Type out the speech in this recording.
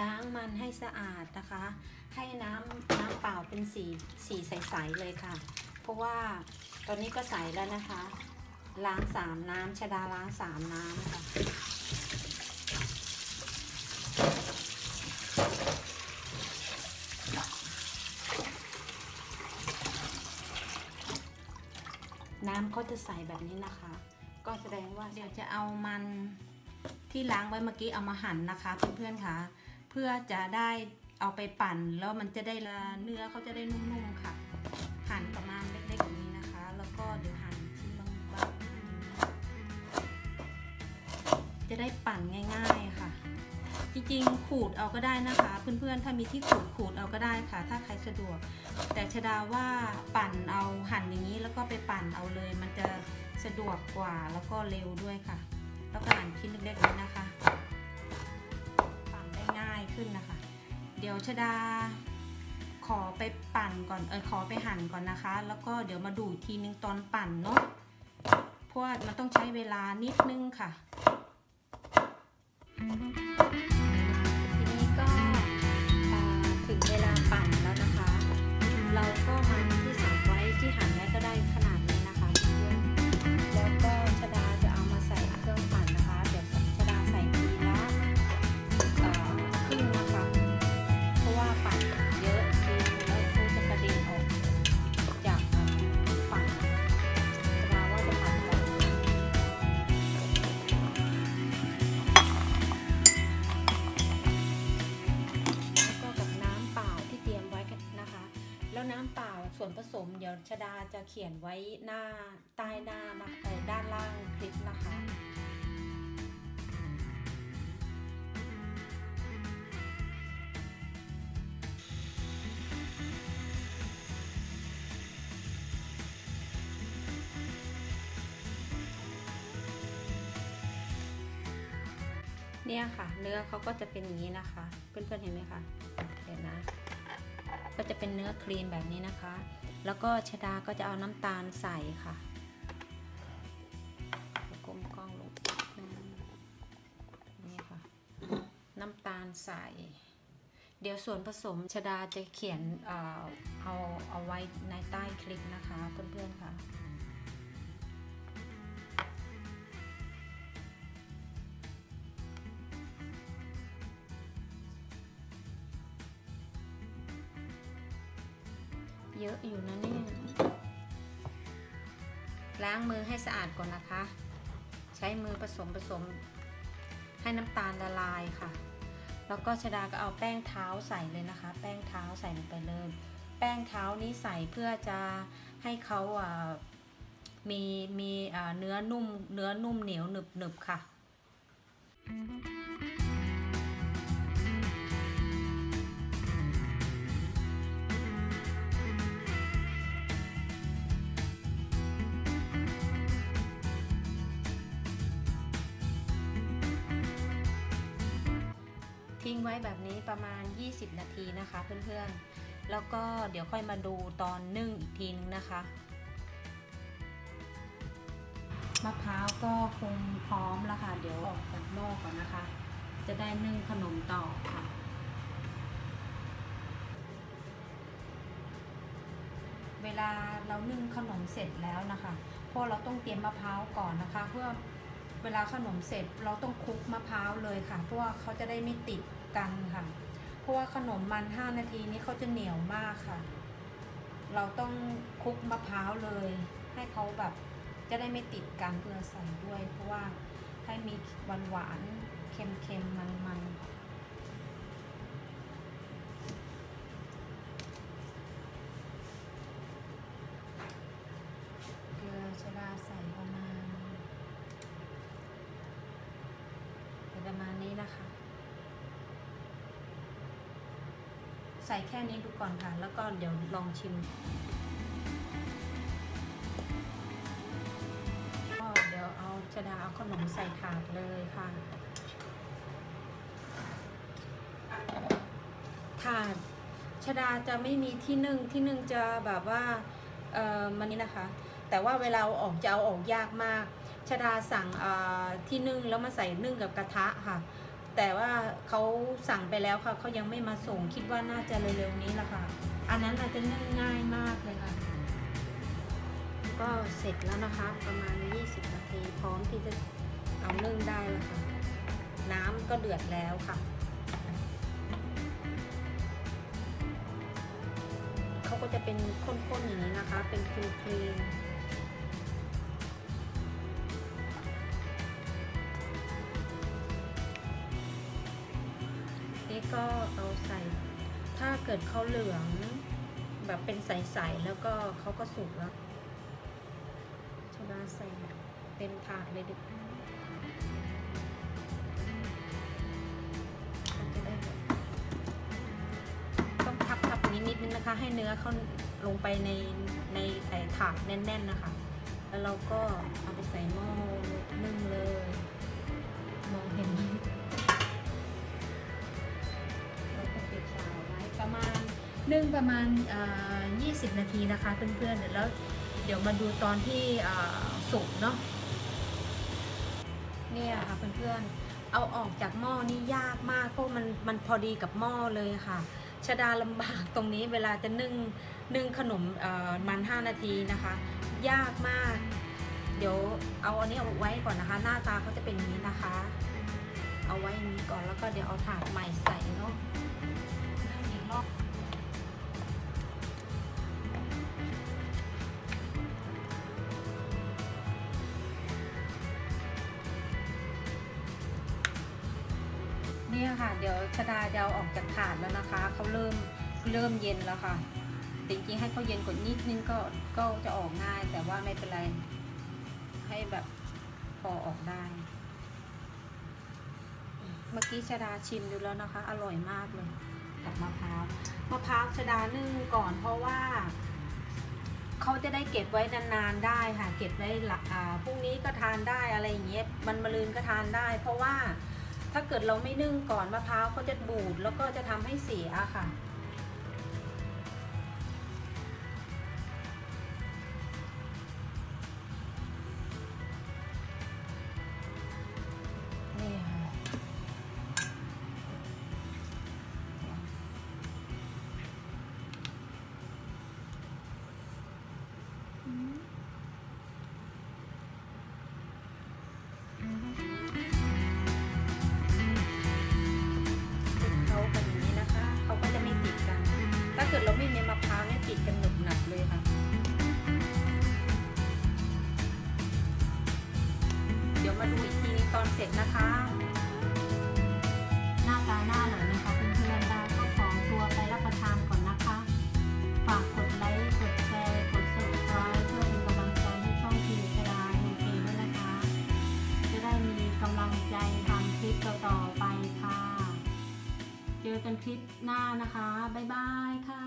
ล้างมันให้สะอาดนะคะ ให้น้ำน้ำเปล่าเป็นสีสีใสๆเลยค่ะ เพราะว่าตอนนี้ก็ใสแล้วนะคะ ล้างสามน้ำชดาล้างสามน้ำค่ะน้ำก็จะใสแบบนี้นะคะ ก็แสดงว่าเดี๋ยวจะเอามันที่ล้างไว้เมื่อกี้เอามาหั่นนะคะเพื่อนๆค่ะ พื่อจะได้เอาไปปั่นแล้วมันจะได้ละเนื้อเขาจะได้นุ่มๆค่ะ หั่นประมาณเล็กๆแบบนี้นะคะ แล้วก็เดี๋ยวหั่นชิ้นบางๆจะได้ปั่นง่าย ๆค่ะ จริงๆขูดเอาก็ได้นะคะ เพื่อนๆถ้ามีที่ขูดขูดเอาก็ได้ค่ะ ถ้าใครสะดวก แต่ชดาว่าปั่นเอาหั่นอย่างนี้แล้วก็ไปปั่นเอาเลย มันจะสะดวกกว่าแล้วก็เร็วด้วยค่ะ แล้วก็หั่นชิ้นเล็กๆนี้นะคะ ขึ้นนะคะ เดี๋ยวชดาขอไปปั่นก่อน เออขอไปหั่นก่อนนะคะ แล้วก็เดี๋ยวมาดูอีกทีนึงตอนปั่นเนาะ เพราะมันต้องใช้เวลานิดนึงค่ะที มเดี๋ยวชดาจะเขียนไว้หน้าใต้หน้านะเออด้านล่างคลิปนะคะเนี่ยค่ะเนื้อเขาก็จะเป็นอย่างนี้นะคะ เพื่อนๆเห็นไหมคะเดี๋ยวนะ ก็จะเป็นเนื้อครีมแบบนี้นะคะ แล้วก็ชดาก็จะเอาน้ำตาลใส่ค่ะกลมกล้องลงนี่ค่ะ น้ำตาลใส่ เดี๋ยวส่วนผสมชดาจะเขียนเอ่อเอาเอาไว้ในใต้คลิปนะคะเพื่อนๆค่ะ เยอะอยู่นะเนี่ย ล้างมือให้สะอาดก่อนนะคะ ใช้มือผสมผสม ให้น้ำตาลละลายค่ะ แล้วก็ชดาก็เอาแป้งเท้าใส่เลยนะคะ แป้งเท้าใส่ลงไปเลย แป้งเท้านี้ใส่เพื่อจะให้เขาอ่ามีมีเนื้อนุ่มเนื้อนุ่มเหนียวหนึบหนึบค่ะ ทิ้งไว้แบบนี้ประมาณ 20 นาทีนะคะเพื่อนๆ แล้วก็เดี๋ยวค่อยมาดูตอนนึ่งอีกทีนึงนะคะมะพร้าวก็คงพร้อมแล้วค่ะ เดี๋ยวออกจากหม้อก่อนนะคะ จะได้นึ่งขนมต่อค่ะเวลาเรานึ่งขนมเสร็จแล้วนะคะเพราะเราต้องเตรียมมะพร้าวก่อนนะคะ เพื่อ เวลาขนมเสร็จเราต้องคลุกมะพร้าวเลยค่ะ เพราะว่าเขาจะได้ไม่ติดกันค่ะ เพราะว่าขนมมัน 5 นาทีนี้เขาจะเหนียวมากค่ะ เราต้องคลุกมะพร้าวเลย ให้เขาแบบจะได้ไม่ติดกันเพื่อใส่ด้วย เพราะว่าให้มีหวานหวานเค็มเค็มมันมันๆ เกลือชดาใส่ประมาณใส่ประมาณนี้นะคะ ใส่แค่นี้ดูก่อนค่ะ แล้วก็เดี๋ยวลองชิมก็เดี๋ยวเอาชดาเอาขนมใส่ถาดเลยค่ะถาดชดาจะไม่มีที่นึ่งที่นึ่งจะแบบว่าเอ่อมันนี้นะคะ แต่ว่าเวลาออกจะเอาออกยากมากชดาสั่งเอ่อที่นึ่งแล้วมาใส่นึ่งกับกระทะค่ะ แต่ว่าเขาสั่งไปแล้วค่ะเขายังไม่มาส่งคิดว่าน่าจะเร็วๆนี้ละค่ะ อันนั้นอาจจะนึ่งง่ายมากเลยค่ะ ก็เสร็จแล้วนะคะ ประมาณ 20 นาทีพร้อมที่จะเอานึ่งได้แล้วค่ะ น้ำก็เดือดแล้วค่ะเขาก็จะเป็นข้นๆอย่างนี้นะคะ เป็นครีม ดเขาเหลืองแบบเป็นใสๆแล้วก็เขาก็สุกแล้วชดาใส่เต็มถาดเลยดิมันจะได้แบบต้องทับทับนิดนิดนึงนะคะ ให้เนื้อเขาลงไปในในใส่ถาดแน่น ๆ นะคะ แล้วเราก็เอาไปใส่หม้อนึ่งเลย มองเห็นไหม นึ่งประมาณ 20 นาทีนะคะเพื่อนๆเดี๋ยวแล้วเดี๋ยวมาดูตอนที่สุกเนาะเนี่ยค่ะเพื่อนๆเอาออกจากหม้อนี่ยากมากเพราะมันมันพอดีกับหม้อเลยค่ะชดาลำบากตรงนี้เวลาจะนึ่งนึ่งขนมมัน 5 นาทีนะคะ ยากมาก เดี๋ยวเอาอันนี้เอาไว้ก่อนนะคะ หน้าตาเขาจะเป็นอย่างนี้นะคะ เอาไว้นี้ก่อนแล้วก็เดี๋ยวเอาถาดใหม่ใส่ เดี๋ยวชดาเอาออกจากถาดแล้วนะคะเขาเริ่มเริ่มเย็นแล้วค่ะจริงๆให้เขาเย็นกว่านิดนึงก็ก็จะออกง่าย แต่ว่าไม่เป็นไร ให้แบบพอออกได้ เมื่อกี้ชดาชิมดูแล้วนะคะ อร่อยมากเลยกับมะพร้าวมะพร้าวชดานึ่งก่อน เพราะว่าเขาจะได้เก็บไว้นานๆได้ค่ะ เก็บไว้หลักพรุ่งนี้ก็ทานได้อะไรอย่างเงี้ยมันมะรืนก็ทานได้ เพราะว่า ถ้าเกิดเราไม่นึ่งก่อนมะพร้าวเขาจะบูดแล้วก็จะทำให้เสียค่ะ เกิดเราไม่มีมะพร้าวเนี่ยติดกันหนึบหนับเลยค่ะ เดี๋ยวมาดูอีกทีตอนเสร็จนะคะ หน้าตาหน้าหน่อยนะคะเพื่อนๆได้ก็ขอตัวไปรับประทานก่อนนะคะ ฝากกดไลค์ กดแชร์ กด subscribe เพื่อเป็นกำลังใจให้ช่องทีชดาโอเคด้วยนะคะ จะได้มีกำลังใจทำคลิปต่อๆไปค่ะ เจอกันคลิปหน้านะคะ บ๊ายบายค่ะ